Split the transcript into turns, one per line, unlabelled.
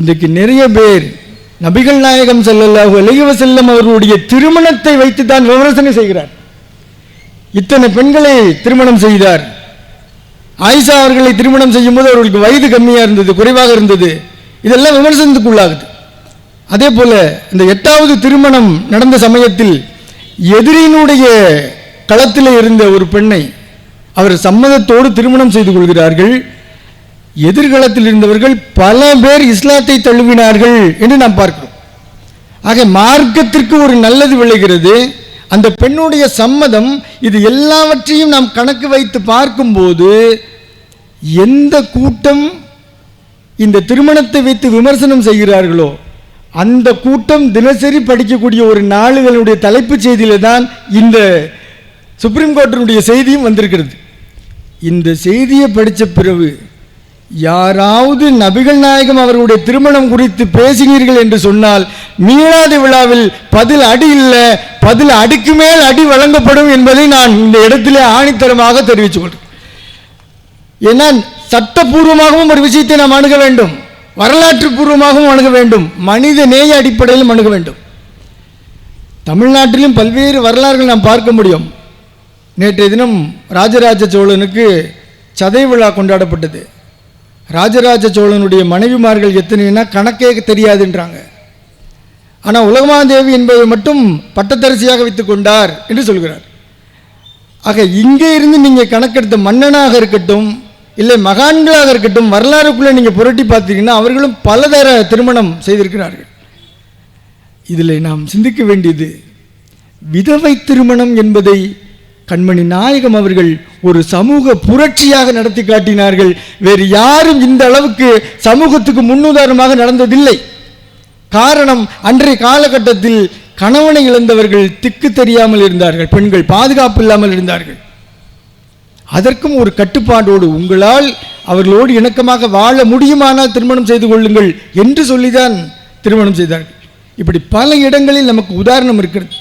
இன்றைக்கு நிறைய பேர் நபிகள் நாயகம் செல்லல்லாஹு அலைஹி செல்லம் அவர்களுடைய திருமணத்தை வைத்து தான் விமர்சனம் செய்கிறார். இத்தனை பெண்களை திருமணம் செய்தார். ஆயிஷா அவர்களை திருமணம் செய்யும் போது அவர்களுக்கு வயது கம்மியாக இருந்தது குறைவாக இருந்தது. இதெல்லாம் விமர்சனத்துக்குள்ளாகுது. அதே போல இந்த எட்டாவது திருமணம் நடந்த சமயத்தில் எதிரியினுடைய களத்தில் இருந்த ஒரு பெண்ணை அவர் சம்மதத்தோடு திருமணம் செய்து கொள்கிறார்கள். எதிர்காலத்தில் இருந்தவர்கள் பல பேர் இஸ்லாத்தை தழுவினார்கள் என்று நாம் பார்க்கிறோம். ஆக மார்க்கத்திற்கு ஒரு நல்லது விளைகிறது. அந்த பெண்ணுடைய சம்மதம் இது எல்லாவற்றையும் நாம் கணக்கு வைத்து பார்க்கும்போது எந்த கூட்டம் இந்த திருமணத்தை வைத்து விமர்சனம் செய்கிறார்களோ அந்த கூட்டம் தினசரி படிக்கக்கூடிய ஒரு நாளுகளுடைய தலைப்புச் செய்தியில தான் இந்த சுப்ரீம் கோர்ட்டினுடைய செய்தியும் வந்திருக்கிறது. இந்த செய்தியை படித்த பிறகு யாராவது நபிகள் நாயகம் அவர்களுடைய திருமணம் குறித்து பேசினீர்கள் என்று சொன்னால் மீளாத விழாவில் பதில் அடி இல்லை பதில் அடிக்கு மேல் அடி வழங்கப்படும் என்பதை நான் இந்த இடத்திலே ஆணித்தரமாக தெரிவித்துக் கொள்கிறேன். ஏன்னா சட்டப்பூர்வமாகவும் ஒரு விஷயத்தை நாம் அணுக வேண்டும். வரலாற்று பூர்வமாகவும் அணுக வேண்டும். மனித நேய அடிப்படையிலும் அணுக வேண்டும். தமிழ்நாட்டிலும் பல்வேறு வரலாறுகள் நாம் பார்க்க முடியும். நேற்றைய தினம் ராஜராஜ சோழனுக்கு சதை விழா கொண்டாடப்பட்டது. ராஜராஜ சோழனுடைய மனைவிமார்கள் எத்தனைன்னா கணக்கே தெரியாதுன்றாங்க. ஆனால் உலகமாதேவி என்பதை மட்டும் பட்டத்தரசியாக வைத்து கொண்டார் என்று சொல்கிறார். ஆக இங்கே இருந்து நீங்கள் கணக்கெடுத்த மன்னனாக இருக்கட்டும் இல்லை மகான்களாக இருக்கட்டும் வரலாறுக்குள்ளே நீங்கள் புரட்டி பார்த்தீங்கன்னா அவர்களும் பலதர திருமணம் செய்திருக்கிறார்கள். இதில் நாம் சிந்திக்க வேண்டியது விதவை திருமணம் என்பதை கண்மணி நாயகம் அவர்கள் ஒரு சமூக புரட்சியாக நடத்தி காட்டினார்கள். வேறு யாரும் இந்த அளவுக்கு சமூகத்துக்கு முன்னுதாரணமாக நடந்ததில்லை. காரணம் அன்றைய காலகட்டத்தில் கணவனை இழந்தவர்கள் திக்கு தெரியாமல் இருந்தார்கள். பெண்கள் பாதுகாப்பு இல்லாமல் இருந்தார்கள். அதற்கும் ஒரு கட்டுப்பாடோடு உங்களால் அவர்களோடு இணக்கமாக வாழ முடியுமானால் திருமணம் செய்து கொள்ளுங்கள் என்று சொல்லிதான் திருமணம் செய்தார்கள். இப்படி பல இடங்களில் நமக்கு உதாரணம் இருக்கிறது.